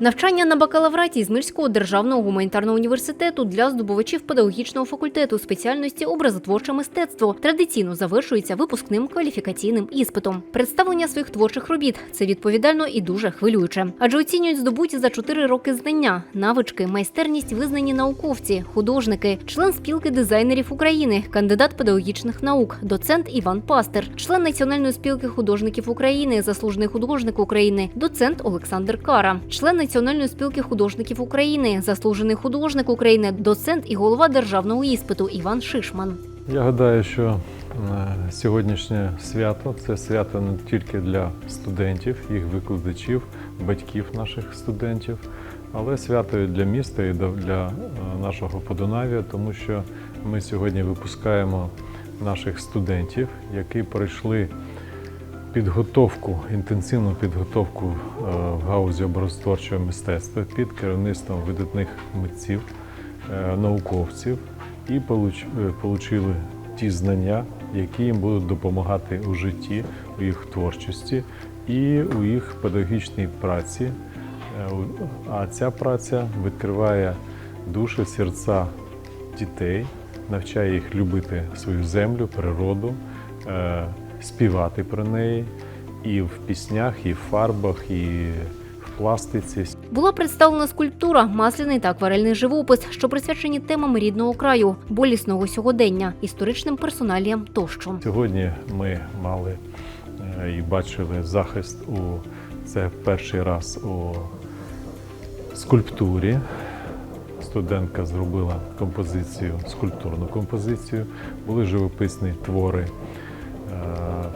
Навчання на бакалавраті Ізмирського державного гуманітарного університету для здобувачів педагогічного факультету спеціальності образотворче мистецтво традиційно завершується випускним кваліфікаційним іспитом. Представлення своїх творчих робіт це відповідально і дуже хвилююче, адже оцінюють здобуті за 4 роки знання, навички, майстерність визнані науковці, художники, член спілки дизайнерів України, кандидат педагогічних наук, доцент Іван Пастер, член Національної спілки художників України, заслужений художник України, доцент Олександр Кара, член Національної спілки художників України, заслужений художник України, доцент і голова державного іспиту Іван Шишман. Я гадаю, що е, сьогоднішнє свято це свято не тільки для студентів, їх викладачів, батьків наших студентів, але свято і для міста і для е, нашого Подунав'я, тому що ми сьогодні випускаємо наших студентів, які пройшли підготовку, інтенсивну підготовку е, в гаузі образотворчого мистецтва під керівництвом видатних митців, е, науковців і получ- е, ті знання, які їм будуть допомагати у житті, у їх творчості і у їх педагогічній праці. А ця праця відкриває душі, серця дітей, навчає їх любити свою землю, природу, співати про неї і в піснях, і в фарбах, і в пластиці. Була представлена скульптура, масляний та акварельний живопис, що присвячені темам рідного краю, болісного сьогодення, історичним персоналіям тощо. Сьогодні ми мали е, і бачили захист у це перший раз у скульптурі. Студентка зробила композицію, скульптурну композицію. Були живописні твори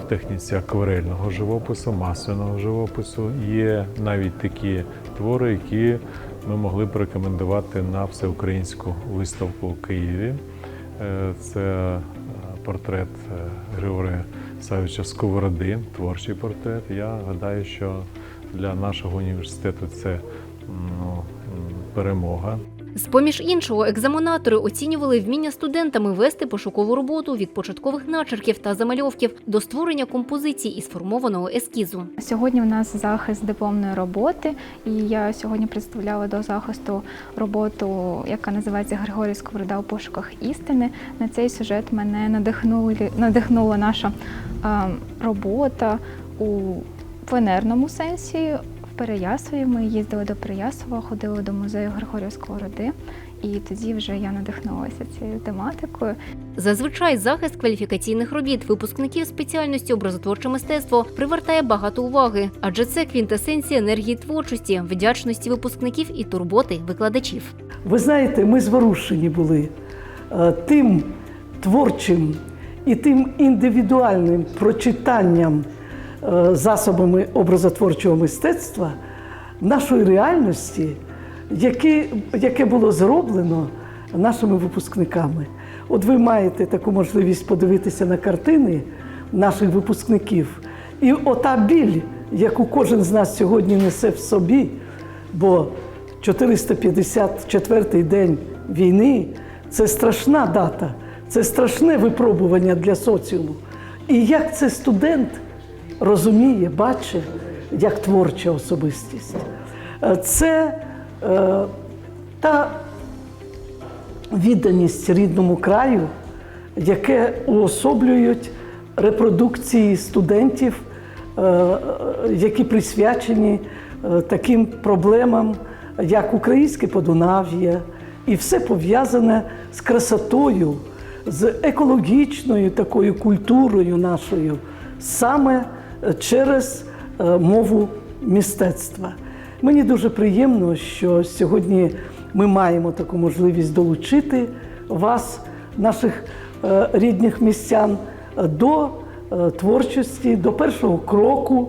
техніці акварельного живопису, масляного живопису. Є навіть такі твори, які ми могли б рекомендувати на всеукраїнську виставку у Києві. Е, Це е, портрет е, Григорія Савича Сковороди, творчий портрет. Я гадаю, що для нашого університету це ну, перемога. З-поміж іншого, екзаменатори оцінювали вміння студентами вести пошукову роботу від початкових начерків та замальовків до створення композицій і сформованого ескізу. Сьогодні у нас захист дипломної роботи, і я сьогодні представляла до захисту роботу, яка називається Григорій Сковорода у пошуках істини. На цей сюжет мене надихнули, надихнула наша е, робота у пленерному сенсі. В Переяславі ми їздили до Переяслава, ходили до музею Григорія Сковороди, і тоді вже я надихнулася цією тематикою. Зазвичай захист кваліфікаційних робіт випускників спеціальності образотворче мистецтво привертає багато уваги, адже це квінтесенція енергії творчості, вдячності випускників і турботи викладачів. Ви знаєте, ми зворушені були е, тим творчим і тим індивідуальним прочитанням засобами образотворчого мистецтва нашої реальності, яке, яке було зроблено нашими випускниками. От ви маєте таку можливість подивитися на картини наших випускників. І ота біль, яку кожен з нас сьогодні несе в собі, бо 454-й день війни це страшна дата, це страшне випробування для соціуму. І як це студент розуміє, бачить як творча особистість. Е, Це е, та відданість рідному краю, яке уособлюють репродукції студентів, е, які присвячені е, таким проблемам, як українське Подунав'я, і все пов'язане з красотою, з екологічною такою культурою нашою, саме через е, мову мистецтва. Мені дуже приємно, що сьогодні ми маємо таку можливість долучити вас, наших е, рідних містян, до е, творчості, до першого кроку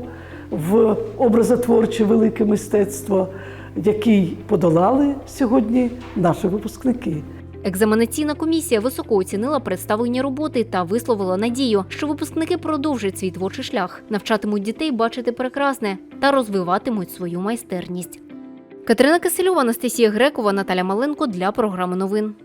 в образотворче велике мистецтво, який подолали сьогодні наші випускники. Екзаменаційна комісія високо оцінила представлені роботи та висловила надію, що випускники продовжать свій творчий шлях, навчатимуть дітей бачити прекрасне та розвиватимуть свою майстерність. Катерина Кисельова, Анастасія Грекова, Наталя Маленко для програми новин.